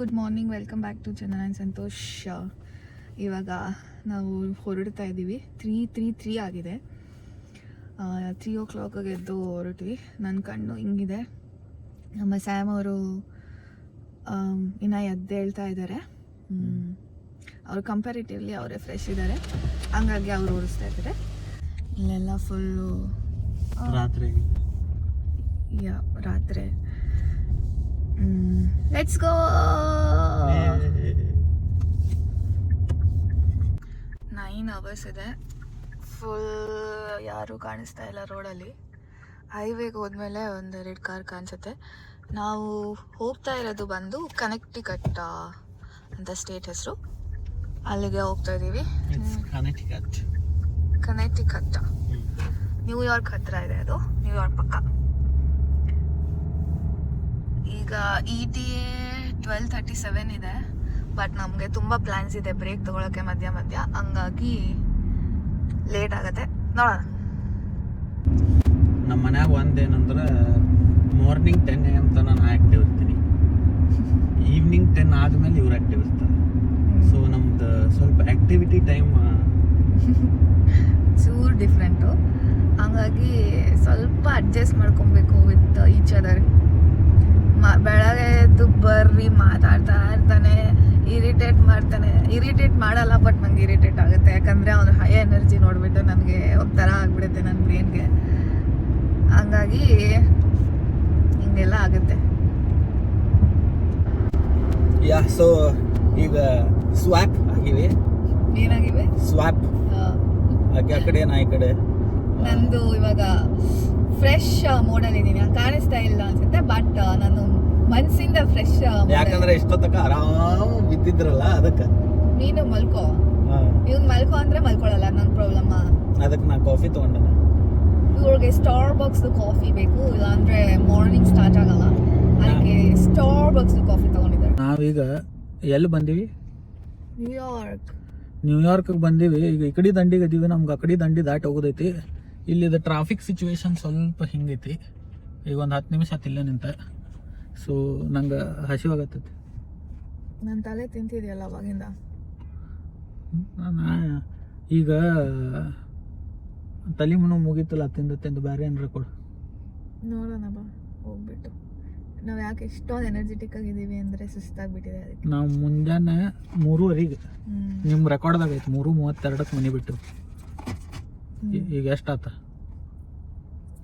Good morning welcome back to Chandana and Santosh ಇವಾಗ ನಾವು ಹೊರಡ್ತಾ ಇದ್ದೀವಿ. ತ್ರೀ ತ್ರೀ ತ್ರೀ ಆಗಿದೆ. ತ್ರೀ ಓ ಕ್ಲಾಕಿಗೆ ಎದ್ದು ಹೊರಟ್ವಿ ನನ್ನ ಕಣ್ಣು ಹಿಂಗಿದೆ. ನಮ್ಮ ಸ್ಯಾಮ್ ಅವರು ಇನ್ನು ಎದ್ದೇಳ್ತಾ ಇದ್ದಾರೆ ಅವರು ಕಂಪ್ಯಾರಿಟಿವ್ಲಿ ಅವರೇ ಫ್ರೆಶ್ ಇದ್ದಾರೆ ಹಂಗಾಗಿ ಅವ್ರು ಓಡಿಸ್ತಾ ಇದ್ದಾರೆ ಇಲ್ಲೆಲ್ಲ ಫುಲ್ಲು ರಾತ್ರಿ ಯಾ ರಾತ್ರಿ. ಲೆಟ್ಸ್ ಗೋ ನೈನ್ ಅವರ್ಸ್ ಇದೆ. ಫುಲ್ ಯಾರೂ ಕಾಣಿಸ್ತಾ ಇಲ್ಲ ರೋಡಲ್ಲಿ ಹೈವೇಗೆ ಹೋದ್ಮೇಲೆ ಒಂದೆರಡು ಕಾರ್ ಕಾಣಿಸುತ್ತೆ. ನಾವು ಹೋಗ್ತಾ ಇರೋದು ಬಂದು ಕನೆಕ್ಟಿಕಟ್ ಅಂತ ಸ್ಟೇಟ್ ಹೆಸರು. ಅಲ್ಲಿಗೆ ಹೋಗ್ತಾ ಇದ್ದೀವಿ ಕನೆಕ್ಟಿಕಟ್ ಕನೆಕ್ಟಿಕಟ್ ನ್ಯೂಯಾರ್ಕ್ ಹತ್ರ ಇದೆ ಅದು. ನ್ಯೂಯಾರ್ಕ್ ಪಕ್ಕ. ಈಗ E T A twelve thirty seven ಇದೆ ಬಟ್ ನಮಗೆ ತುಂಬ ಪ್ಲ್ಯಾನ್ಸ್ ಇದೆ ಬ್ರೇಕ್ ತೊಗೊಳಕ್ಕೆ ಮಧ್ಯ ಮಧ್ಯ. ಹಂಗಾಗಿ ಲೇಟ್ ಆಗುತ್ತೆ. ನೋಡೋಣ. ನಮ್ಮ ಮನ್ಯಾಗ ಒಂದೇನಂದ್ರೆ ಮಾರ್ನಿಂಗ್ ಟೆನ್ ಎ ಅಂತ ನಾನು ಆ್ಯಕ್ಟಿವ್ ಇರ್ತೀನಿ. ಈವ್ನಿಂಗ್ ಟೆನ್ ಆದಮೇಲೆ ಇವ್ರು ಆ್ಯಕ್ಟಿವ್ ಇರ್ತಾರೆ. ಸೊ ನಮ್ದು ಸ್ವಲ್ಪ ಆ್ಯಕ್ಟಿವಿಟಿ ಟೈಮ್ ಚೂರು ಡಿಫ್ರೆಂಟು ಹಂಗಾಗಿ ಸ್ವಲ್ಪ ಅಡ್ಜಸ್ಟ್ ಮಾಡ್ಕೊಬೇಕು ವಿತ್ ಈಚ್ ಅದರ್ ಮ ಬೆಳಗ್ಗೆ ಎದ್ದು ಬರ್ರಿ ಮಾತಾಡ್ತಾ ಇರ್ತಾನೆ ಇರಿಟೇಟ್ ಮಾಡ್ತಾನೆ. ಇರಿಟೇಟ್ ಮಾಡಲ್ಲ ಬಟ್ ನಂಗೆ ಇರಿಟೇಟ್ ಆಗುತ್ತೆ. ಯಾಕಂದರೆ ಅವನು ಹೈ ಎನರ್ಜಿ ನೋಡಿಬಿಟ್ಟು ನನಗೆ ಒಂಥರ ಆಗಿಬಿಡುತ್ತೆ ನನ್ನ ಬ್ರೈನ್ಗೆ ಹಂಗಾಗಿ ಹಿಂಗೆಲ್ಲ ಆಗುತ್ತೆ. ಯಾ ಸೊ ಈಗ ಸ್ವ್ಯಾಪ್ ಆಗಿವೆ? ಏನಾಗಿವೆ? ಸ್ವ್ಯಾಪ್ ಆಕೆ ಆ ಕಡೆ ನಾ ಈ ಕಡೆ? ನಂದು ಇವಾಗ ಫ್ರೆಶ್ ಮೋಡಲ್ ಇದ್ದೀನಿ. ಕಾಣಿಸ್ತಾ ಇಲ್ಲ ಅನ್ಸುತ್ತೆ ಬಟ್ ನಾನು ಮನ್ಸಿಂದ ಫ್ರೆಶ್ ಯಾಕಂದ್ರೆ ಇಷ್ಟೊತ್ತಕ ಆರಾಮ ಬಿದ್ದಿದ್ರಲ್ಲ ಅದಕ್ಕೆ. ನೀನು ಮಲ್ಕೋ. ಇವ್ನು ಮಲ್ಕೋ ಅಂದ್ರೆ ಮಲ್ಕೊಳಲ್ಲ ನನ್ನ ಪ್ರಾಬ್ಲಮ್ ಅದಕ್ಕೆ ನಾನು ಕಾಫಿ ತಗೊಂಡೆ. ಇವ್ರಿಗೆ ಸ್ಟಾರ್ ಬಾಕ್ಸ್ ಕಾಫಿ ಬೇಕು ಇಲ್ಲಾಂದ್ರೆ ಮಾರ್ನಿಂಗ್ ಸ್ಟಾರ್ಟ್ ಆಗಲ್ಲ. ಅದಕ್ಕೆ ಸ್ಟಾರ್ ಬಾಕ್ಸ್ ಕಾಫಿ ತಗೊಂಡಿದ್ದಾರೆ. ನಾವೀಗ ಎಲ್ಲಿ ಬಂದೀವಿ? ನ್ಯೂಯಾರ್ಕ್ ನ್ಯೂಯಾರ್ಕ್ ಬಂದೀವಿ. ಈಗ ಈ ಕಡೆ ದಂಡಿಗೆ ಇದೀವಿ ನಮ್ಗೆ ಆ ಕಡೆ ದಂಡಿ ದಾಟಿ ಹೋಗೋದೈತಿ. ಇಲ್ಲಿದ ಟ್ರಾಫಿಕ್ ಸಿಚುವೇಶನ್ ಸ್ವಲ್ಪ ಹಿಂಗೈತಿ. ಈಗ ಒಂದು ಹತ್ತು ನಿಮಿಷ ಹತ್ತಿಲ್ಲ ನಿಂತ. ಸೊ ನಂಗೆ ಹಸಿವಾಗತ್ತೈತಿ ನನ್ನ ತಲೆ ತಿಂತಿದೆಯಲ್ಲ ಅವಾಗಿಂದ? ಈಗ ತಲೆ ಮುನು ಮುಗಿತಲ್ಲ ತಿಂದು ತಿಂದು ಬೇರೆ ಏನಾರ ಕೊಡು. ನೋಡೋಣ ಬಾ ಹೋಗ್ಬಿಟ್ಟು. ನಾವು ಯಾಕೆ ಇಷ್ಟೊಂದು ಎನರ್ಜೆಟಿಕ್ ಆಗಿದ್ದೀವಿ ಅಂದರೆ ಸುಸ್ತಾಗ್ಬಿಟ್ಟಿದೆ ಅದಕ್ಕೆ. ನಾವು ಮುಂಜಾನೆ ಮೂರುವರೆಗೆ. ನಿಮ್ಮ ರೆಕಾರ್ಡ್ದಾಗ ಐತಿ ಮೂರು ಮೂವತ್ತೆರಡಕ್ಕೆ ಮನೆ ಬಿಟ್ಟು. ಈಗ ಎಷ್ಟಾತ?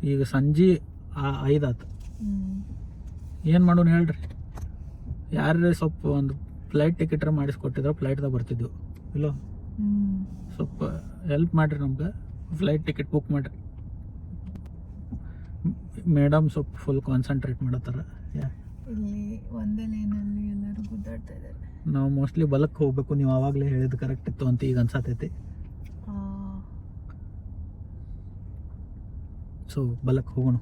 ಈಗ ಸಂಜೆ ಆ- ಐದು ಆತು ಹ್ಮ್. ಏನು ಮಾಡೋಣ ಹೇಳ್ರಿ? ಯಾರೇ ಸ್ವಲ್ಪ ಒಂದು ಫ್ಲೈಟ್ ಟಿಕೆಟ್ರ ಮಾಡಿಸ್ಕೊಟ್ಟಿದ್ರೆ ಫ್ಲೈಟ್ದಾಗ ಬರ್ತಿದ್ದೆವು ಇಲ್ಲೋ. ಸ್ವಲ್ಪ ಹೆಲ್ಪ್ ಮಾಡಿರಿ ನಮ್ಗೆ. ಫ್ಲೈಟ್ ಟಿಕೆಟ್ ಬುಕ್ ಮಾಡಿರಿ. ಮೇಡಮ್ ಸ್ವಲ್ಪ ಫುಲ್ ಕಾನ್ಸಂಟ್ರೇಟ್ ಮಾಡತ್ತಾರ. ಇಲ್ಲಿ ಒಂದೇ ಲೈನಲ್ಲಿ ಎಲ್ಲರೂ ಗುದ್ದಾಡ್ತಾ ಇದ್ದಾರೆ. ನಾವು ಮೋಸ್ಟ್ಲಿ ಬಲಕ್ಕೆ ಹೋಗ್ಬೇಕು. ನೀವು ಆವಾಗಲೇ ಹೇಳಿದ್ದು ಕರೆಕ್ಟ್ ಇತ್ತು ಅಂತ ಈಗ ಅನ್ಸತೈತಿ. ಸೊ ಬಲಕ್ಕೆ ಹೋಗೋಣ.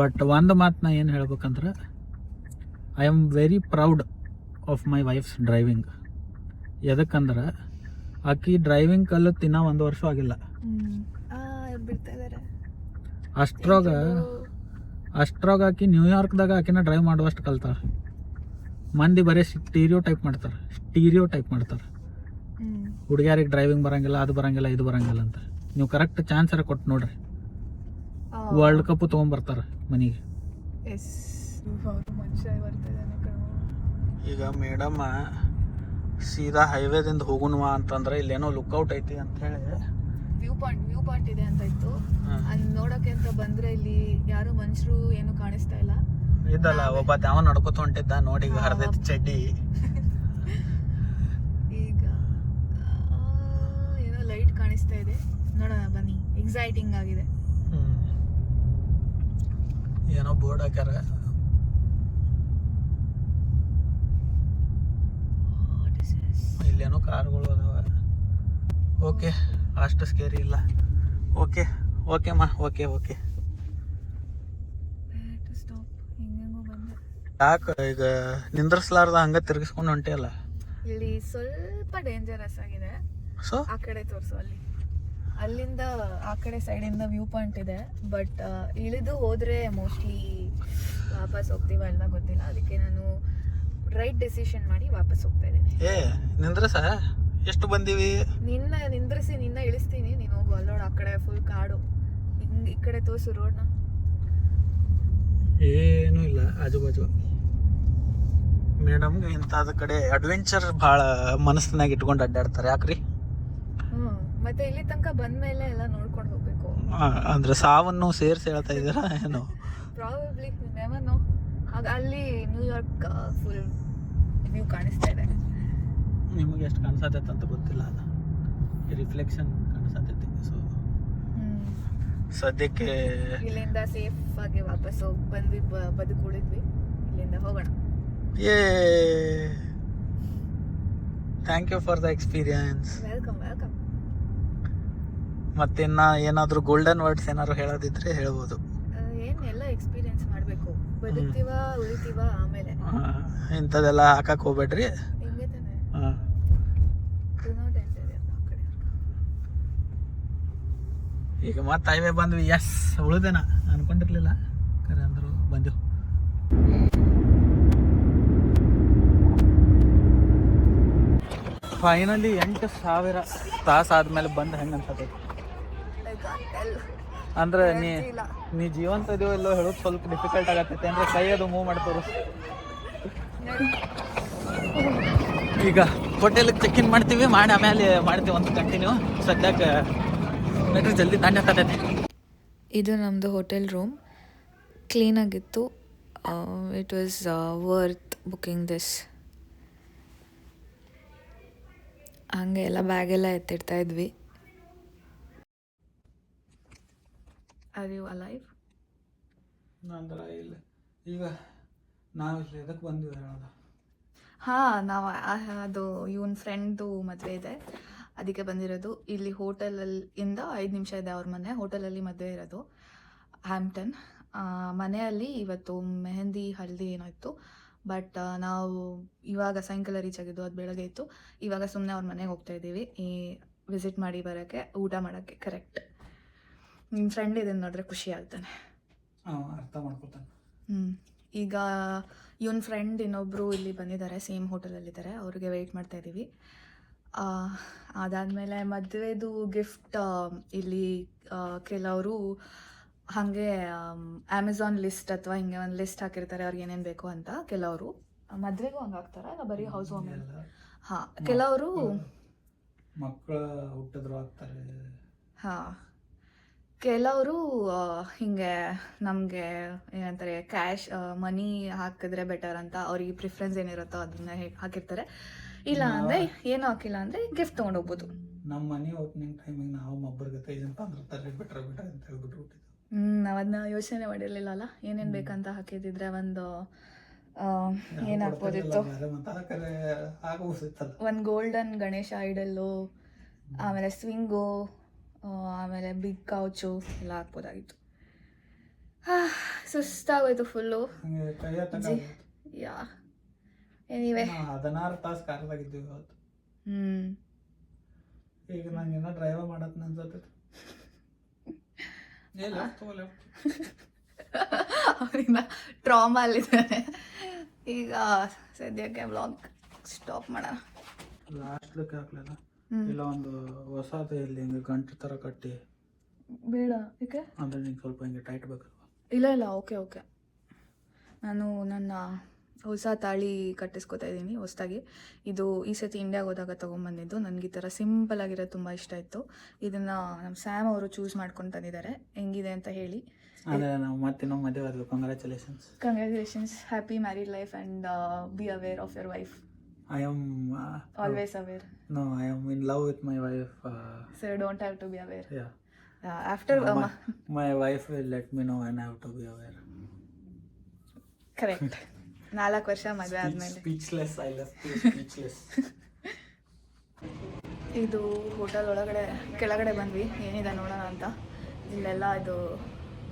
ಬಟ್ ಒಂದು ಮಾತು ನಾ ಏನು ಹೇಳ್ಬೇಕಂದ್ರೆ I am very proud of my wife's driving ಎದಕ್ಕಂದ್ರೆ ಆಕಿ ಡ್ರೈವಿಂಗ್ ಕಲ್ಲು ತಿನ್ನ ಒಂದು ವರ್ಷ ಆಗಿಲ್ಲ. ಅಷ್ಟ್ರಾಗ ಅಷ್ಟ್ರಾಗ ಆಕಿ ನ್ಯೂಯಾರ್ಕ್ದಾಗ ಆಕಿನ ಡ್ರೈವ್ ಮಾಡುವಷ್ಟು ಕಲ್ತಾರೆ ಮಂದಿ ಬರೀ ಸ್ಟೀರಿಯೋ ಟೈಪ್ ಮಾಡ್ತಾರೆ ಸ್ಟೀರಿಯೋ ಟೈಪ್ ಮಾಡ್ತಾರೆ ಹುಡುಗಿಯರಿಗೆ ಡ್ರೈವಿಂಗ್ ಬರಂಗಿಲ್ಲ ಅದು ಬರಂಗಿಲ್ಲ ಇದು ಬರಂಗಿಲ್ಲ ಅಂತ. ನೀವು ಕರೆಕ್ಟ್ ಚಾನ್ಸ್ ಅರ ಕೊಟ್ಟು ನೋಡ್ರಿ. ವರ್ಲ್ಡ್ ಕಪ್ ತೊಗೊಂಬರ್ತಾರೆ ಮನೆಗೆ. ಈಗ ಮೇಡಮ್ ಸೀದಾ ಹೈವೇದಿಂದ ಹೋಗುಣವ ಅಂತಂದ್ರೆ ಇಲ್ಲೇನೋ ಲುಕ್ಔಟ್ ಐತಿ ಅಂತ ಹೇಳಿ. ವ್ಯೂ ಪಾಯಿಂಟ್ ವ್ಯೂ ಪಾಯಿಂಟ್ ಇದೆ ಅಂತ ಇತ್ತು. ಅಲ್ಲಿ ನೋಡೋಕೆ ಅಂತ ಬಂದ್ರೆ ಇಲ್ಲಿ ಯಾರು ಮನುಷ್ಯರು ಏನು ಕಾಣಿಸ್ತಾ ಇಲ್ಲ. ಇದ್ದಲ್ಲ ಒಬ್ಬ ಯಾವ ನಡ್ಕೊತ ಹೊಂಟಿದ್ದ ನೋಡಿ ಹರಿದೈತಿ ಚಡ್ಡಿ ಈಗ ಆ, ಏನೋ ಲೈಟ್ ಕಾಣಿಸ್ತಾ ಇದೆ. ನೋಡೋಣ ಬನ್ನಿ. ಎಕ್ಸೈಟಿಂಗ್ ಆಗಿದೆ. ಏನೋ ಬೋರ್ಡ್ ಹಾಕ್ಯಾರ? ಇಲ್ಲೇನೋ ಕಾರ್ಗಳು ಅದಾವ. ಓಕೆ ಅಷ್ಟು ಸ್ಕೇರಿ ಇಲ್ಲ. ಓಕೆ ಓಕೆ ಮಾ ಓಕೆ ಓಕೆ ಯಾಕೆ ಈಗ ನಿಂದ್ರಸ್ಲಾರ್ದ ಹಂಗ ತಿರ್ಗಿಸ್ಕೊಂಡು ಅಲ್ಲ ಇಲ್ಲಿ ಸ್ವಲ್ಪ ಡೇಂಜರಸ್ ಆಗಿದೆ. ಸೊ ಆ ಕಡೆ ತೋರಿಸು ಅಲ್ಲಿ. ಅಲ್ಲಿಂದ ಆ ಕಡೆ ಸೈಡಿಂದ ವ್ಯೂ ಪಾಯಿಂಟ್ ಇದೆ ಬಟ್ ಇಳಿದು ಹೋದರೆ ಮೋಸ್ಟ್ಲಿ ವಾಪಸ್ ಹೋಗ್ತೀವ ಎಲ್ಲ ಗೊತ್ತಿಲ್ಲ. ಅದಕ್ಕೆ ನಾನು ರೈಟ್ ಡಿಸಿಷನ್ ಮಾಡಿ ವಾಪಸ್ ಹೋಗ್ತಾ ಇದ್ದೀನಿ. ಏ ನಿಂದ್ರ ಸಹ ಎಷ್ಟು ಬಂದೀವಿ? ನಿನ್ನ ನಿಂದ್ರಿಸಿ ನಿನ್ನ ಇಳಿಸ್ತೀನಿ. ನೀನು ಹೋಗು ಅಲ್ಲೋಡ ಆ ಕಡೆ ಫುಲ್ ಕಾಡು. ಹಿಂಗೆ ಈ ಕಡೆ ತೋರ್ಸು ರೋಡ್ನ ಏನೂ ಇಲ್ಲ ಆಜು ಬಾಜು ಮೇಡಮ್ಗೆ ಇಂಥದ ಕಡೆ ಅಡ್ವೆಂಚರ್ ಭಾಳ ಮನಸ್ಸಿನಾಗ ಇಟ್ಕೊಂಡು ಅಡ್ಡಾಡ್ತಾರೆ ಯಾಕ್ರಿ? ಮತ್ತೆ ಇಲ್ಲಿ ತನಕ ಬಂದ್ಮೇಲೆ ಎಲ್ಲ ನೋಡ್ಕೊಂಡು ಹೋಗ್ಬೇಕು. ಅಂದ್ರೆ ಸಾವನ್ನು ಸೇರಿಸಿ ಹೇಳ್ತಾ ಇದ್ದೀರಾ? ಏನು? ಪ್ರಾಬಬ್ಲಿ ನೆವರ್ ನೋ ಅಲ್ಲಿ ನ್ಯೂಯಾರ್ಕ್ ಫುಲ್ ವ್ಯೂ ಕಾಣಿಸ್ತಾ ಇದೆ. ನಿಮಗೆ ಎಷ್ಟು ಕಾಣಿಸತೈತೆ ಅಂತ ಗೊತ್ತಿಲ್ಲ ಅಲ್ಲ. ರಿಫ್ಲೆಕ್ಷನ್ ಕಾಣಿಸತೈತಿ ಸೊ ಸದ್ಯಕ್ಕೆ ಇಲ್ಲಿಂದ ಸೇಫ್ ಆಗಿ ವಾಪಸ್ ಹೋಗಿ ಬಂದ್ವಿ ಬ- ಬದುಕುಳಿದ್ವಿ. ಇಲ್ಲಿಂದ ಹೋಗೋಣ. ಏ thank you for the experience welcome welcome ಮತ್ತಿನ್ನ ಏನಾದರೂ ಗೋಲ್ಡನ್ ವರ್ಡ್ಸ್ ಏನಾದ್ರು ಹೇಳೋದಿದ್ರೆ ಹೇಳ್ಬೋದು. ಏನೆಲ್ಲ ಎಲ್ಲ ಎಕ್ಸ್ಪೀರಿಯನ್ಸ್ ಮಾಡಬೇಕು. ಬದುಕ್ತೀವ ಉಳಿತೀವ ಆಮೇಲೆ. ಆ, ಇಂಥದ್ದೆಲ್ಲ ಹಾಕಕ್ಕೆ ಹೋಗ್ಬೇಡ್ರಿ. ಹಿಂಗೆ ತಾನೆ. ಆ, Do not enter ಅಂತ ಆ ಕಡೆ ಈಗ ಮತ್ತೆ ಹೈವೇ ಬಂದ್ವಿ. ಎಸ್ ಉಳಿದೇನ. ಅನ್ಕೊಂಡಿರ್ಲಿಲ್ಲ. ಕರೆ ಅಂದ್ರು ಬಂದೆವು ಫೈನಲಿ ಎಂಟು ಸಾವಿರ ತಾಸು ಆದ್ಮೇಲೆ ಬಂದು ಹೆಂಗೆ ಅನ್ಸತೈತಿ. ಅಂದ್ರೆ ನೀ. ನೀ ಜೀವಂತ ಇದೀವೋ ಇಲ್ಲೋ ಹೇಳೋದು ಸ್ವಲ್ಪ ಡಿಫಿಕಲ್ಟ್ ಆಗತ್ತೈತೆ. ಅಂದ್ರೆ ಕೈ ಅದು ಮೂವ್ ಮಾಡ್ತವ್ರು ಈಗ ಹೋಟೆಲ್ಗೆ ಚೆಕ್ ಇನ್ ಮಾಡ್ತೀವಿ. ಮಾಡಿ ಆಮೇಲೆ ಮಾಡ್ತೀವಿ ಒಂದು ಕಂಟಿನ್ಯೂ ಸದ್ಯಕ್ಕೆ ನಡ್ರಿ ಜಲ್ದಿ ದಾಂಡ್ಯ ಹಾಕತೈತೆ ಇದು ನಮ್ಮದು hotel room ಕ್ಲೀನಾಗಿತ್ತು it was worth booking this ಹಂಗೆ ಎಲ್ಲ ಬ್ಯಾಗೆಲ್ಲ ಎತ್ತಿಡ್ತಾ ಇದ್ವಿ. ಆರ್ ಯು ಅಲೈವ್ ಅಂದ್ರೆ ಇಲ್ಲ. ಈಗ ನಾವು ಇಲ್ಲಿ ಎದಕ್ಕೆ ಬಂದಿವಿ ಹೇಳೋದ ಹಾಂ ನಾವು ಅದು ಇವನ್ ಫ್ರೆಂಡ್ದು ಮದುವೆ ಇದೆ. ಅದಕ್ಕೆ ಬಂದಿರೋದು. ಇಲ್ಲಿ ಹೋಟೆಲಲ್ಲಿ ಇಂದ ಐದು ನಿಮಿಷ ಇದೆ ಅವ್ರ ಮನೆ. ಹೋಟೆಲಲ್ಲಿ ಮದುವೆ ಇರೋದು. ಹ್ಯಾಂಪ್ಟನ್. ಮನೆಯಲ್ಲಿ ಇವತ್ತು ಮೆಹಂದಿ ಹಳದಿ ಏನೋ ಇತ್ತು. ಬಟ್ ನಾವು ಇವಾಗ ಸಾಯಂಕಾಲ ರೀಚ್ ಆಗಿದ್ದು ಅದು ಬೆಳಗ್ಗೆ ಇತ್ತು. ಇವಾಗ ಸುಮ್ಮನೆ ಅವ್ರ ಮನೆಗೆ ಹೋಗ್ತಾ ಇದ್ದೀವಿ. ಈ ವಿಸಿಟ್ ಮಾಡಿ ಬರೋಕ್ಕೆ ಊಟ ಮಾಡೋಕ್ಕೆ ಕರೆಕ್ಟ್ ನಿಮ್ಮ ಫ್ರೆಂಡ್ ಇದನ್ನು ನೋಡಿದ್ರೆ ಖುಷಿ ಆಗ್ತಾನೆ. ಅರ್ಥ ಮಾಡ್ಕೊತಾನೆ. ಈಗ ಇವನ್ ಫ್ರೆಂಡ್ ಇನ್ನೊಬ್ರು ಇಲ್ಲಿ ಬಂದಿದ್ದಾರೆ ಸೇಮ್ ಹೋಟೆಲಲ್ಲಿದ್ದಾರೆ ಅವ್ರಿಗೆ ವೆಯ್ಟ್ ಮಾಡ್ತಾ ಇದ್ದೀವಿ ಅದಾದಮೇಲೆ ಮದುವೆದು ಗಿಫ್ಟ್ ಇಲ್ಲಿ ಕೆಲವರು ಹಾಗೆ ಅಮೆಝಾನ್ ಲಿಸ್ಟ್ ಅಥವಾ ಹಿಂಗೆ ಒಂದು ಲಿಸ್ಟ್ ಹಾಕಿರ್ತಾರೆ ಅವ್ರಿಗೆ ಏನೇನು ಬೇಕು ಅಂತ ಕೆಲವರು. ಮದುವೆಗೂ ಹಂಗೆ ಹಾಕ್ತಾರೆ? ಇಲ್ಲ ಬರೀ ಹೌಸ್ ವಾಮಿಂಗ್ ಹಾಂ ಕೆಲವರು ಮಕ್ಕಳ ಹುಟ್ಟಿದ್ರು ಆಗ್ತಾರೆ. ಹಾಂ. ಕೆಲವರು ಹಿಂಗೆ ನಮಗೆ ಏನಂತಾರೆ ಕ್ಯಾಶ್ ಮನಿ ಹಾಕಿದ್ರೆ ಬೆಟರ್ ಅಂತ ಅವ್ರಿಗೆ ಪ್ರಿಫರೆನ್ಸ್ ಏನಿರುತ್ತೋ ಅದನ್ನ ಹಾಕಿರ್ತಾರೆ. ಇಲ್ಲ ಅಂದ್ರೆ ಏನು ಹಾಕಿಲ್ಲ ಅಂದ್ರೆ ಗಿಫ್ಟ್ ತೊಗೊಂಡೋಗ್ಬೋದು ನಮ್ಮ ಮನೆ ಓಪನಿಂಗ್ ಟೈಮಿಗೆ ನಾವು ಒಬ್ಬರಿಗೆ ಕೈ ಜನ ತಂದಿರ್ತಾರೆ ಬಿಟ್ರೆ ಬಿಟ್ರೆ ಅಂತ ಹೇಳ್ಬಿಟ್ಟು ಹ್ಞೂ ನಾವು ಅದನ್ನ ಯೋಚನೆ ಮಾಡಿರಲಿಲ್ಲ ಅಲ್ಲ ಏನೇನು ಬೇಕಂತ ಹಾಕಿದ್ರೆ ಒಂದು ಏನು ಹಾಕ್ಬೋದಿತ್ತು? ಒಂದು ಗೋಲ್ಡನ್ ಗಣೇಶ ಐಡಲ್ಲು ಆಮೇಲೆ ಸ್ವಿಂಗು ಆಮೇಲೆ ಬಿಗ್ ಕೌಚು ಎಲ್ಲ ಹಾಕ್ಬೋದಾಗಿತ್ತು. ಸುಸ್ತಾಗೋಯ್ತು ಫುಲ್ಲು ಯಾ. ಎನಿವೆ ಹದಿನಾರು ತಾಸು ಕಾರ್ದಾಗಿದ್ದೀವಿ ಇವತ್ತು. ಹ್ಞೂ ಈಗ ನಂಗೆ ಏನೋ ಡ್ರೈವರ್ ಮಾಡತ್ ಲೆಫ್ಟ್ ಅವರಿಂದ ಟ್ರಾಮಾ ಅಲ್ಲಿದ್ದಾನೆ. ಈಗ ಸದ್ಯಕ್ಕೆ ಬ್ಲಾಗ್ ಸ್ಟಾಪ್ ಮಾಡೋಣ. ಲಾಸ್ಟ್ ಲುಕ್ ಹಾಕ್ಲಿಲ್ಲ. ಇಲ್ಲ ಒಂದು ಹೊಸದು ಇಲ್ಲಿ ಹಿಂಗೆ ಗಂಟು ಥರ ಕಟ್ಟಿ. ಬೇಡ ಯಾಕೆ ಅಂದ್ರೆ ನಿಂಗೆ ಸ್ವಲ್ಪ ಹಿಂಗೆ ಟೈಟ್ ಬೇಕಲ್ವ? ಇಲ್ಲ ಇಲ್ಲ ಓಕೆ ಓಕೆ ನಾನು ನನ್ನ ಹೊಸ ತಾಳಿ ಕಟ್ಟಿಸ್ಕೊತಾ ಇದ್ದೀನಿ ಹೊಸದಾಗಿ. ಇದು ಈ ಸತಿ ಇಂಡಿಯಾಗೆ ಹೋದಾಗ ತೊಗೊಂಬಂದಿದ್ದು. ನನಗೆ ಈ ಥರ ಸಿಂಪಲ್ ಆಗಿರೋದು ತುಂಬ ಇಷ್ಟ ಇತ್ತು ಇದನ್ನು ನಮ್ಮ ಸ್ಯಾಮ್ ಅವರು ಚೂಸ್ ಮಾಡ್ಕೊಂಡು ತಂದಿದ್ದಾರೆ. ಹೆಂಗಿದೆ ಅಂತ ಹೇಳಿ. ಅಂದ್ರೆ ನಾವು ಮತ್ತೆ ನಾವು ಮದುವೆ ಆದ್ವಿ congratulations congratulations happy married life and be aware of your wife I am always aware no I am in love with my wife so you don't have to be aware yeah after my wife will let me know I'm have to be aware correct ನಾಲ್ಕು ವರ್ಷ ಮದುವೆ ಆದಮೇಲೆ. Speechless I love speechless ಇದು hotel ಒಳಗಡೆ ಕೆಳಗಡೆ ಬಂದ್ವಿ. ಏನಿದೆ ನೋಡೋಣ ಅಂತ. ಇಲ್ಲೆಲ್ಲ ಇದು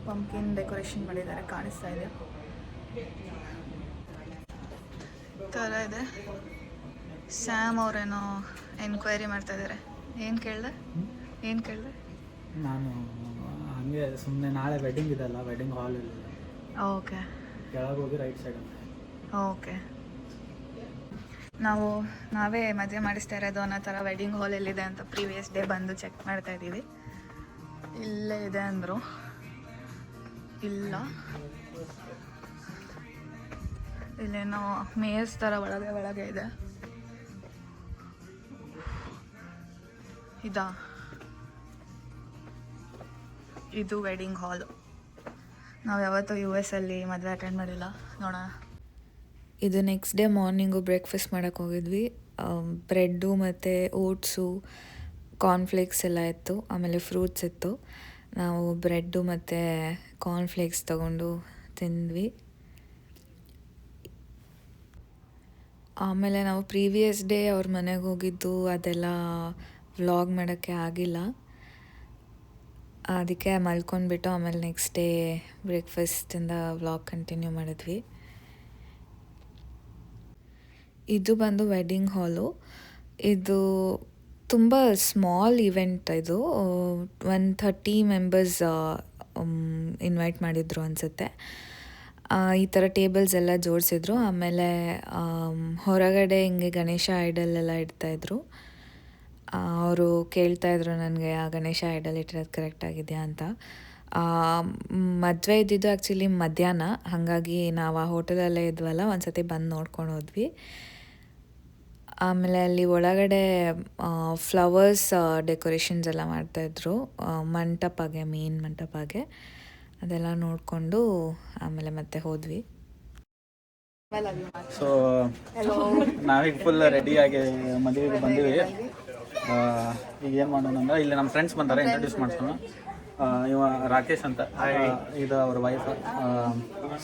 ಪಂಪ್ಕಿನ್ ಡೆಕೋರೇಷನ್ ಮಾಡಿದ್ದಾರೆ ಕಾಣಿಸ್ತಾ ಇದೆ. ಥರ ಇದೆ. ಸ್ಯಾಮ್ ಅವರೇನೋ ಎನ್ಕ್ವೈರಿ ಮಾಡ್ತಾ ಇದ್ದಾರೆ ಏನು ಕೇಳಿದೆ? ಏನು ಕೇಳಿದೆ? ನಾನು ಹಂಗೆ ಸುಮ್ಮನೆ ನಾಳೆ ವೆಡ್ಡಿಂಗ್ ಇದೆಲ್ಲ ವೆಡ್ಡಿಂಗ್ ಹಾಲ್ ಇಲ್ಲ ಓಕೆ. ಕೆಳಗೆ ಹೋಗಿ ರೈಟ್ ಸೈಡ್ ಓಕೆ. ನಾವು ನಾವೇ ಮದುವೆ ಮಾಡಿಸ್ತಾ ಇರೋದು ಅನ್ನೋ ಥರ ವೆಡ್ಡಿಂಗ್ ಹಾಲ್ ಎಲ್ಲಿದೆ ಅಂತ ಪ್ರೀವಿಯಸ್ ಡೇ ಬಂದು ಚೆಕ್ ಮಾಡ್ತಾ ಇದ್ದೀವಿ. ಇಲ್ಲೇ ಇದೆ ಅಂದರು. ಇಲ್ಲ. ಇಲ್ಲೇನೋ ಮೇಸ್ ಥರ ಒಳಗೆ ಒಳಗೆ ಇದೆ. ಇದಾ? ಇದು ವೆಡ್ಡಿಂಗ್ ಹಾಲ್. ನಾವು ಯಾವತ್ತೂ ಯು ಎಸ್ ಅಲ್ಲಿ ಮದುವೆ ಅಟೆಂಡ್ ಮಾಡಿಲ್ಲ. ನೋಡೋಣ. ಇದು ನೆಕ್ಸ್ಟ್ ಡೇ ಮಾರ್ನಿಂಗು ಬ್ರೇಕ್ಫಾಸ್ಟ್ ಮಾಡೋಕ್ಕೆ ಹೋಗಿದ್ವಿ. ಬ್ರೆಡ್ಡು ಮತ್ತು ಓಟ್ಸು ಕಾರ್ನ್ಫ್ಲೇಕ್ಸ್ ಎಲ್ಲ ಇತ್ತು. ಆಮೇಲೆ ಫ್ರೂಟ್ಸ್ ಇತ್ತು. ನಾವು ಬ್ರೆಡ್ಡು ಮತ್ತು ಕಾರ್ನ್ಫ್ಲೇಕ್ಸ್ ತಗೊಂಡು ತಿಂದ್ವಿ. ಆಮೇಲೆ ನಾವು ಪ್ರೀವಿಯಸ್ ಡೇ ಅವ್ರ ಮನೆಗೆ ಹೋಗಿದ್ದು ಅದೆಲ್ಲ ವ್ಲಾಗ್ ಮಾಡೋಕ್ಕೆ ಆಗಿಲ್ಲ. ಅದಕ್ಕೆ ಮಲ್ಕೊಂಡ್ಬಿಟ್ಟು ಆಮೇಲೆ ನೆಕ್ಸ್ಟ್ ಡೇ ಬ್ರೇಕ್ಫಾಸ್ಟಿಂದ ವ್ಲಾಗ್ ಕಂಟಿನ್ಯೂ ಮಾಡಿದ್ವಿ. ಇದು ಬಂದು ವೆಡ್ಡಿಂಗ್ ಹಾಲು ಇದು ತುಂಬ ಸ್ಮಾಲ್ ಇವೆಂಟ್ ಇದು. ಒನ್ ಥರ್ಟಿ ಮೆಂಬರ್ಸ್ ಇನ್ವೈಟ್ ಮಾಡಿದ್ರು ಅನಿಸುತ್ತೆ. ಈ ಥರ ಟೇಬಲ್ಸ್ ಎಲ್ಲ ಜೋಡಿಸಿದ್ರು. ಆಮೇಲೆ ಆಮ್, ಹೊರಗಡೆ ಹಿಂಗೆ ಗಣೇಶ ಐಡಲ್ ಎಲ್ಲ ಇಡ್ತಾಯಿದ್ರು ಅವರು ಕೇಳ್ತಾ ಇದ್ರು ನನಗೆ, ಆ, ಗಣೇಶ ಐಡಲ್ ಇಟ್ಟಿರೋದು ಕರೆಕ್ಟ್ ಆಗಿದೆಯಾ? ಅಂತ. ಮದುವೆ ಇದ್ದಿದ್ದು ಆ್ಯಕ್ಚುಲಿ ಮಧ್ಯಾಹ್ನ. ಹಾಗಾಗಿ ನಾವು ಆ ಹೋಟೆಲಲ್ಲೇ ಇದ್ವಲ್ಲ, ಒಂದ್ಸತಿ ಬಂದು ನೋಡ್ಕೊಂಡು ಹೋದ್ವಿ. ಆಮೇಲೆ ಅಲ್ಲಿ ಒಳಗಡೆ ಫ್ಲವರ್ಸ್ ಡೆಕೋರೇಷನ್ಸ್ ಎಲ್ಲ ಮಾಡ್ತಾಯಿದ್ರು ಮಂಟಪಗೆ ಮೇನ್ ಮಂಟಪಗೆ. ಅದೆಲ್ಲ ನೋಡಿಕೊಂಡು ಆಮೇಲೆ ಮತ್ತೆ ಹೋದ್ವಿ. ಸೊ ನಾವೀಗ ಫುಲ್ ರೆಡಿಯಾಗಿ ಮದುವೆಗೆ ಬಂದಿವಿ. ಈಗ ಏನು ಮಾಡೋಣ ಅಂದ್ರೆ ಇಲ್ಲಿ ನಮ್ಮ ಫ್ರೆಂಡ್ಸ್ ಬಂದಾರೆ ಇಂಟ್ರೊಡ್ಯೂಸ್ ಮಾಡ್ಸೋಣ. ಆ, ಇವ ರಾಕೇಶ್ ಅಂತ. ಆ, ಇದು ಅವ್ರ ವೈಫ್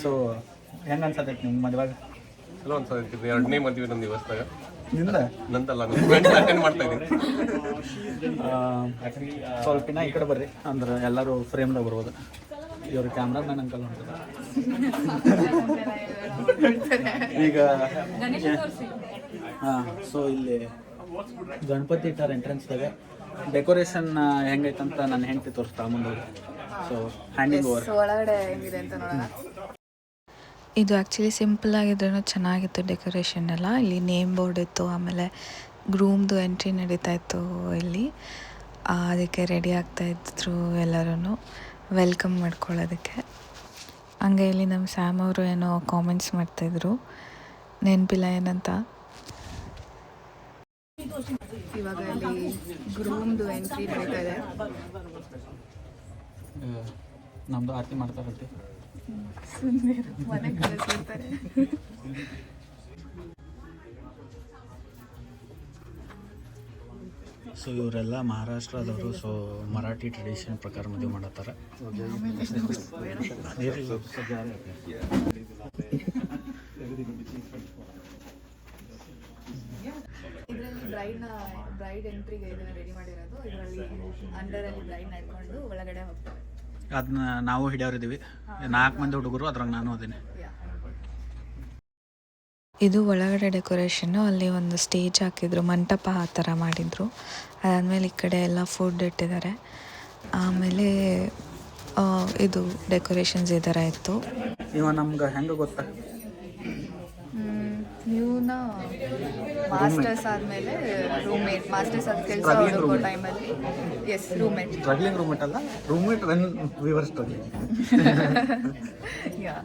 ಸೊ ಹೆಂಗೆ ಅನ್ಸತೈತಿ ನಿಮ್ಮ ಮದುವೆಗೆ ಚಲೋ ಅನ್ಸತ್ತೆ ಎರಡನೇ ಮದುವೆ ನಮ್ಮ ದಿವಸದಾಗ ನಿಂದ? ನಂದಲ್ಲ ಅಟೆಂಡ್ ಮಾಡ್ತಾ ಇದ್ದೀನಿ ಸ್ವಲ್ಪ ದಿನ ಈ ಕಡೆ ಬರ್ರಿ. ಅಂದ್ರೆ ಎಲ್ಲರೂ ಫ್ರೇಮ್ದಾಗ ಬರ್ಬೋದು. ಇವ್ರ ಕ್ಯಾಮ್ರಾಮನ್ ಅಂಕಲ್ ಹೊಂಟದ ಈಗ ಹಾಂ ಸೊ ಇಲ್ಲಿ ಗಣಪತಿ ಇಟ್ಟಾರ ಎಂಟ್ರೆನ್ಸ್ದಾಗ ಡೆಕೋರೇಷನ್ ಹೆಂಗೈತಂತ ನನ್ನ ಹೆಂಡತಿ ತೋರಿಸ್ತಾ ಮುಂದೆ. ಸೊ ಹ್ಯಾಂಡಿಂಗ್ ಓವರ್ ಒಳಗಡೆ ಹೆಂಗಿದೆ ಅಂತ ನೋಡೋಣ. ಇದು ಆ್ಯಕ್ಚುಲಿ ಸಿಂಪಲ್ ಆಗಿದ್ರೂ ಚೆನ್ನಾಗಿತ್ತು ಡೆಕೋರೇಷನ್ ಎಲ್ಲ. ಇಲ್ಲಿ ನೇಮ್ ಬೋರ್ಡ್ ಇತ್ತು ಆಮೇಲೆ ಗ್ರೂಮ್ದು ಎಂಟ್ರಿ ನಡೀತಾ ಇತ್ತು ಇಲ್ಲಿ. ಅದಕ್ಕೆ ರೆಡಿ ಆಗ್ತಾ ಇದ್ರು ಎಲ್ಲರೂ ವೆಲ್ಕಮ್ ಮಾಡ್ಕೊಳ್ಳೋದಕ್ಕೆ. ಹಂಗೆ ಇಲ್ಲಿ ನಮ್ಮ ಸ್ಯಾಮ್ ಅವರು ಏನೋ ಕಾಮೆಂಟ್ಸ್ ಮಾಡ್ತಾಯಿದ್ರು ನೆನಪಿಲ್ಲ ಏನಂತ. ಇವಾಗ ಇಲ್ಲಿ ಗ್ರೂಮ್ದು ಎಂಟ್ರಿ ನಡೀತಾ ಇದೆ. ನಮ್ದು ಆರತಿ ಮಾಡ್ತಾರತ್ತೆ ಮನೆ ಕಳಿಸ್ಬಿಡ್ತಾರೆ ಸೊ ಇವರೆಲ್ಲ ಮಹಾರಾಷ್ಟ್ರದವರು ಸೊ ಮರಾಠಿ ಟ್ರೆಡಿಷನ್ ಪ್ರಕಾರ ಮದುವೆ ಮಾಡತ್ತಾರ ಇದರಲ್ಲಿ ಬ್ರೈಡ್ನ ಬ್ರೈಡ್ ಎಂಟ್ರಿಗೆ ಇದನ್ನ ರೆಡಿ ಮಾಡಿರೋದು. ಇದರಲ್ಲಿ ಅಂಡರಲ್ಲಿ ಬ್ರೈಡ್ ನಡ್ಕೊಂಡು ಒಳಗಡೆ ಹೋಗ್ತಾರೆ. ಅದನ್ನ ನಾವು ಹಿಡಿಯೋರಿದ್ದೀವಿ ನಾಲ್ಕು ಮಂದಿ ಹುಡುಗರು ಅದ್ರಾಗ ನಾನು ಅದೇನೆ. ಇದು ಒಳಗಡೆ ಡೆಕೋರೇಷನ್ನು ಅಲ್ಲಿ ಒಂದು ಸ್ಟೇಜ್ ಹಾಕಿದ್ರು ಮಂಟಪ ಆ ಥರ ಮಾಡಿದರು. ಅದಾದಮೇಲೆ ಈ ಕಡೆ ಎಲ್ಲ ಫುಡ್ ಇಟ್ಟಿದ್ದಾರೆ. ಆಮೇಲೆ ಇದು ಡೆಕೋರೇಷನ್ಸ್ ಈ ಥರ ಇತ್ತು. ಇವ ನಮ್ಗೆ ಹೆಂಗೆ ಗೊತ್ತಾ? ಇವನ ಮಾಸ್ಟರ್ಸ್ ಆದಮೇಲೆ ರೂಮೇಟ್ ಮಾಸ್ಟರ್ಸ್ ಆದ ಕೆಲಸ ಹುಡುಕೋ. ಟೈಮಲ್ಲಿ ಎಸ್ ರೂಮೇಟ್ ಸ್ಟ್ರಗ್ಲಿಂಗ್ ರೂಮ್ಮೇಟ್ ಅಲ್ಲ? Roommate when we were struggling yeah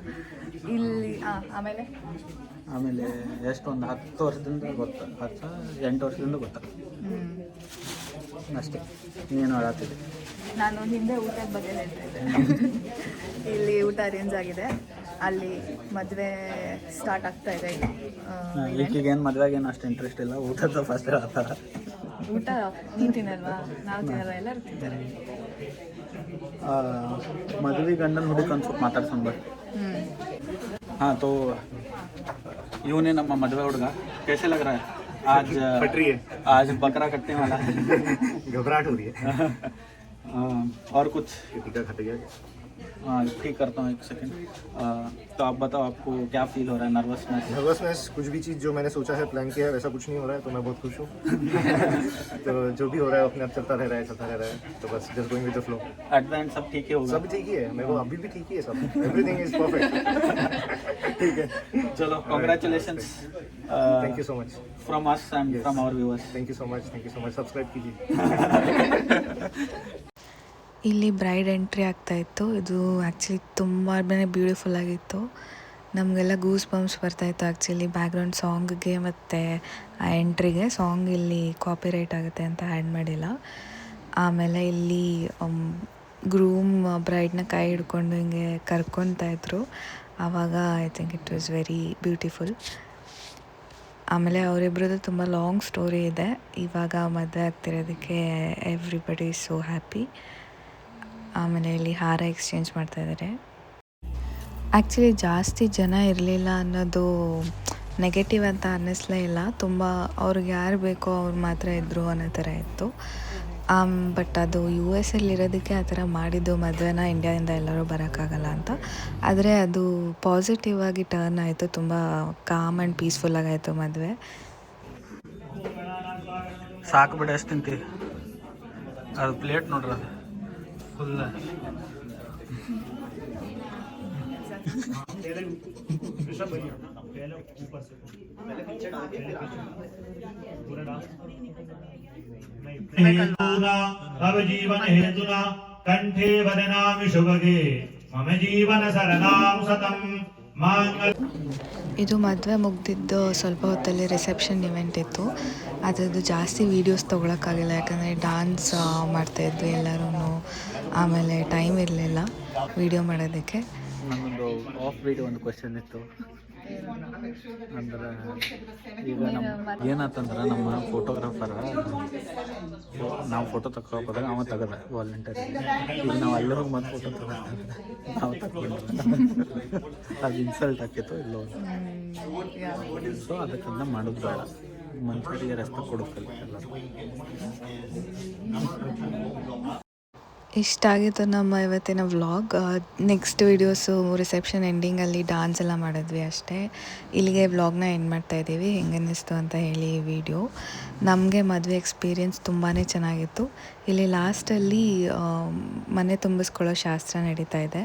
ಇಲ್ಲಿ ಆ, ಆಮೇಲೆ? ಆಮೇಲೆ ಎಷ್ಟು ಒಂದು ಹತ್ತು ವರ್ಷದಿಂದ ಗೊತ್ತ ಹತ್ತು ಎಂಟು ವರ್ಷದಿಂದ ಗೊತ್ತ. ಅಷ್ಟೇ. ನೀನು ಹೇಳತ್ತಿದ್ದೆ ನಾನು ಹಿಂದೆ ಊಟದ ಬಗ್ಗೆ ಹೇಳ್ತಾ ಇದ್ದೆ. ಇಲ್ಲಿ ಊಟ ಅರೇಂಜ್ ಆಗಿದೆ. ಅಲ್ಲಿ ಮದುವೆ ಸ್ಟಾರ್ಟ್ ಆಗ್ತಾ ಇದೆ ಈಗ. ಆ, event. ಈಗೀಗ ಏನು ಮದುವೆಗೆ ಏನು ಅಷ್ಟು ಇಂಟ್ರೆಸ್ಟ್ ಇಲ್ಲ ಊಟದ ಫಸ್ಟ್ ಹೇಳ್ತಾರ ಊಟ ನೀನ್ ತಿನ್ನಲ್ವಾ ನಾವು ತಿನ್ನಲ್ವಾ ಎಲ್ಲರೂ ತಿಂತಾರೆ ಮದುವೆ ಗಂಡನ ಹುಡುಗ ಒಂದು ಸ್ವಲ್ಪ ಮಾತಾಡ್ಸೋಣ ಬರ್ರಿ ಹ್ಮ್ हाँ तो ಇವನೇ ನಮ್ಮ ಮದುವೆ ಹುಡುಗ कैसे लग रहा है आज आज बकरा कटने वाला है घबराहट हो रही है हाँ, और कुछ टीका खट गया हाँ ठीक करता हूँ एक सेकंड तो आप बताओ आपको क्या फील हो रहा है? नर्वसनेस नर्वसनेस कुछ भी चीज़ जो मैंने सोचा है प्लान किया है वैसा कुछ नहीं हो रहा है तो मैं बहुत खुश हूँ। तो जो भी हो रहा है अपने आप चलता रह रहा है चलता रह रहा है। तो बस just going with the flow at the end सब ठीक ही होगा। सब ठीक ही है। मेरे को अभी भी ठीक ही है सब। एवरीथिंग इज़ परफेक्ट ठीक है। चलो congratulations thank you so much from us and from our viewers thank you so much thank you so much subscribe कीजिए। ಇಲ್ಲಿ ಬ್ರೈಡ್ ಎಂಟ್ರಿ ಆಗ್ತಾ ಇತ್ತು. ಇದು ಆ್ಯಕ್ಚುಲಿ ತುಂಬಾ ಬ್ಯೂಟಿಫುಲ್ ಆಗಿತ್ತು. ನಮಗೆಲ್ಲ ಗೂಸ್ ಬಂಪ್ಸ್ ಬರ್ತಾಯಿತ್ತು ಆ್ಯಕ್ಚುಲಿ ಬ್ಯಾಕ್ಗ್ರೌಂಡ್ ಸಾಂಗ್ಗೆ ಮತ್ತು ಆ ಎಂಟ್ರಿಗೆ. ಸಾಂಗ್ ಇಲ್ಲಿ ಕಾಪಿರೈಟ್ ಆಗುತ್ತೆ ಅಂತ ಆ್ಯಡ್ ಮಾಡಿಲ್ಲ. ಆಮೇಲೆ ಇಲ್ಲಿ ಗ್ರೂಮ್ ಬ್ರೈಡ್ನ ಕೈ ಹಿಡ್ಕೊಂಡು ಹಿಂಗೆ ಕರ್ಕೊತಾಯಿದ್ರು ಆವಾಗ I think it was very beautiful ಆಮೇಲೆ ಅವರಿಬ್ರದ್ದು ತುಂಬ ಲಾಂಗ್ ಸ್ಟೋರಿ ಇದೆ. ಇವಾಗ ಮದುವೆ ಆಗ್ತಿರೋದಕ್ಕೆ ಎವ್ರಿಬಡಿ ಸೋ ಹ್ಯಾಪಿ ಆಮೇಲೆ ಇಲ್ಲಿ ಹಾರ ಎಕ್ಸ್ಚೇಂಜ್ ಮಾಡ್ತಾ ಇದ್ದಾರೆ. ಆ್ಯಕ್ಚುಲಿ ಜಾಸ್ತಿ ಜನ ಇರಲಿಲ್ಲ ಅನ್ನೋದು ನೆಗೆಟಿವ್ ಅಂತ ಅನ್ನಿಸ್ಲೇ ಇಲ್ಲ. ತುಂಬ ಅವ್ರಿಗೆ ಯಾರು ಬೇಕೋ ಅವ್ರು ಮಾತ್ರ ಇದ್ದರು ಅನ್ನೋ ಥರ ಇತ್ತು. ಬಟ್ ಅದು ಯು ಎಸ್ ಇರೋದಕ್ಕೆ ಆ ಥರ ಮಾಡಿದ್ದು ಮದುವೆನ ಇಂಡಿಯಾದಿಂದ ಎಲ್ಲರೂ ಬರೋಕ್ಕಾಗಲ್ಲ ಅಂತ. ಆದರೆ ಅದು ಪಾಸಿಟಿವ್ ಆಗಿ ಟರ್ನ್ ಆಯಿತು. ತುಂಬ ಕಾಮ್ ಆ್ಯಂಡ್ ಪೀಸ್ಫುಲ್ ಆಗಾಯಿತು ಮದುವೆ. ಸಾಕು ಬಿಡ, ಎಷ್ಟು ತಿಂತೀವಿ? ಅದು ಪ್ಲೇಟ್ ನೋಡ್ರಿ ಫುಲ್ हेतुना भवजीवन हेतुना कंठे वदनामि शुभगे मम जीवन शरणां सतं माङ्गल् ಇದು ಮದುವೆ ಮುಗ್ದಿದ್ದು ಸ್ವಲ್ಪ ಹೊತ್ತಲ್ಲಿ ರಿಸೆಪ್ಷನ್ ಇವೆಂಟ್ ಇತ್ತು ಅದರದ್ದು ಜಾಸ್ತಿ ವೀಡಿಯೋಸ್ ತೊಗೊಳಕ್ಕಾಗಿಲ್ಲ ಯಾಕಂದರೆ ಡ್ಯಾನ್ಸ್ ಮಾಡ್ತಾಯಿದ್ವಿ ಎಲ್ಲರೂ ಆಮೇಲೆ ಟೈಮ್ ಇರಲಿಲ್ಲ ವಿಡಿಯೋ ಮಾಡೋದಕ್ಕೆ. ನಮ್ಮದು ಆಫ್ ವಿಡಿಯೋ ಒಂದು ಕ್ವಶನ್ ಇತ್ತು. ಅಂದ್ರೆ ಈಗ ನಮ್ಮ ಏನಾತಂದ್ರೆ ನಮ್ಮ ಫೋಟೋಗ್ರಾಫರ್ ನಾವು ಫೋಟೋ ತಗೋಬೋದಾಗ ಅವ ತೆಗದ ವಾಲಂಟಿಯರ್ ಈಗ ನಾವು ಅಲ್ಲೇ ಹೋಗಿ ಮತ್ತೆ ಫೋಟೋ ತಗೋ ನಾವು ತಗೊಂಡಿಲ್ಲ ಅದು ಇನ್ಸಲ್ಟ್ ಆಕಿತ್ತು ಇಲ್ಲೋ. ಸೊ ಅದಕ್ಕಂತ ಮಾಡೋದು ಬೇಡ. ಮನುಷ್ಯರಿಗೆ ರೆಸ್ಪೆಕ್ಟ್ ಕೊಡೋಕ್ಕಲ್ಲ ಎಲ್ಲರೂ ಇಷ್ಟ ಆಗಿತ್ತು ನಮ್ಮ ಇವತ್ತಿನ ವ್ಲಾಗ್. ನೆಕ್ಸ್ಟ್ ವೀಡಿಯೋಸು ರಿಸೆಪ್ಷನ್ ಎಂಡಿಂಗಲ್ಲಿ ಡಾನ್ಸ್ ಎಲ್ಲ ಮಾಡಿದ್ವಿ ಅಷ್ಟೇ. ಇಲ್ಲಿಗೆ ವ್ಲಾಗ್ನ ಎಂಡ್ ಮಾಡ್ತಾ ಇದ್ದೀವಿ. ಹೆಂಗೆ ಅನ್ನಿಸ್ತು ಅಂತ ಹೇಳಿ ಈ ವಿಡಿಯೋ ನಮಗೆ ಮದುವೆ ಎಕ್ಸ್ಪೀರಿಯೆನ್ಸ್ ತುಂಬಾ ಚೆನ್ನಾಗಿತ್ತು. ಇಲ್ಲಿ ಲಾಸ್ಟಲ್ಲಿ ಮನೆ ತುಂಬಿಸ್ಕೊಳ್ಳೋ ಶಾಸ್ತ್ರ ನಡೀತಾ ಇದೆ.